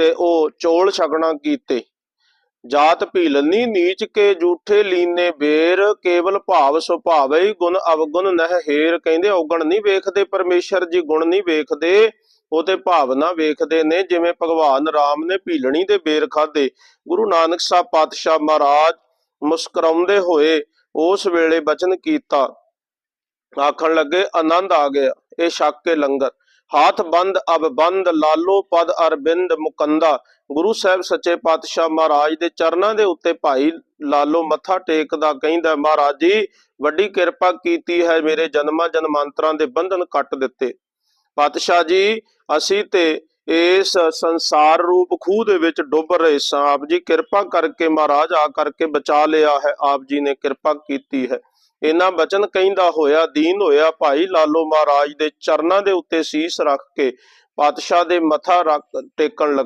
ਤੇ ਉਹ ਚੋਲ ਛਕਣਾ ਕੀਤੇ। ਜਾਤ ਭੀਲਨੀ ਨੀਚ ਕੇ ਜੂਠੇ ਲੀਨੇ ਬੇਰ, ਕੇਵਲ ਭਾਵ ਸੁਭਾਵਈ ਗੁਣ ਅਵਗੁਣ ਨਹਿ ਹੇਰ। ਕਹਿੰਦੇ, ਔਗਣ ਨਹੀਂ ਵੇਖਦੇ ਪਰਮੇਸ਼ਰ, ਜੀ ਗੁਣ ਨਹੀਂ ਵੇਖਦੇ ਉਹ ਤੇ ਭਾਵਨਾ ਵੇਖਦੇ ਨੇ, ਜਿਵੇਂ ਭਗਵਾਨ ਰਾਮ ਨੇ ਭੀਲਣੀ ਦੇ ਬੇਰ ਖਾਦੇ ਗੁਰੂ ਨਾਨਕ ਸਾਹਿਬ ਪਾਤਸ਼ਾਹ ਮਹਾਰਾਜ ਮੁਸਕਰਾਉਂਦੇ ਹੋਏ ਉਸ ਵੇਲੇ ਬਚਨ ਕੀਤਾ। ਆਖਣ ਲੱਗੇ, ਆਨੰਦ ਆ ਗਿਆ, ਇਹ ਛਕ ਕੇ ਲੰਗਰ। ਹਾਥ ਬੰਦ, ਅਬ ਬੰਦ, ਲਾਲੋ ਪਦ ਅਰਬਿੰਦ ਮੁਕੰਦਾ। ਗੁਰੂ ਸਾਹਿਬ ਸੱਚੇ ਪਾਤਸ਼ਾਹ ਮਹਾਰਾਜ ਦੇ ਚਰਨਾਂ ਦੇ ਉੱਤੇ ਭਾਈ ਲਾਲੋ ਮੱਥਾ ਟੇਕਦਾ ਕਹਿੰਦਾ, ਮਹਾਰਾਜ ਜੀ, ਵੱਡੀ ਕਿਰਪਾ ਕੀਤੀ ਹੈ ਮੇਰੇ ਜਨਮਾਂ ਜਨਮਾਂਤਰਾਂ ਦੇ ਬੰਧਨ ਕੱਟ ਦਿੱਤੇ। ਪਾਤਸ਼ਾਹ ਜੀ, ਅਸੀਂ ਤੇ ਇਸ ਸੰਸਾਰ ਰੂਪ ਖੂਹ ਦੇ ਵਿੱਚ ਡੁੱਬ ਰਹੇ ਸਾਂ। ਆਪ ਜੀ ਕਿਰਪਾ ਕਰਕੇ ਮਹਾਰਾਜ, ਆ ਕਰਕੇ ਬਚਾ ਲਿਆ ਹੈ। ਆਪ ਜੀ ਨੇ ਕਿਰਪਾ ਕੀਤੀ ਹੈ। ਇਹਨਾਂ ਬਚਨ ਕਹਿੰਦਾ ਹੋਇਆ, ਦੀਨ ਹੋਇਆ, ਭਾਈ ਲਾਲੋ ਮਹਾਰਾਜ ਦੇ ਚਰਨਾਂ ਦੇ ਉੱਤੇ ਸੀਸ ਰੱਖ ਕੇ ਪਾਤਸ਼ਾਹ ਦੇ ਮੱਥਾ ਰੱਖ ਟੇਕਣ ਲੱਗਾ।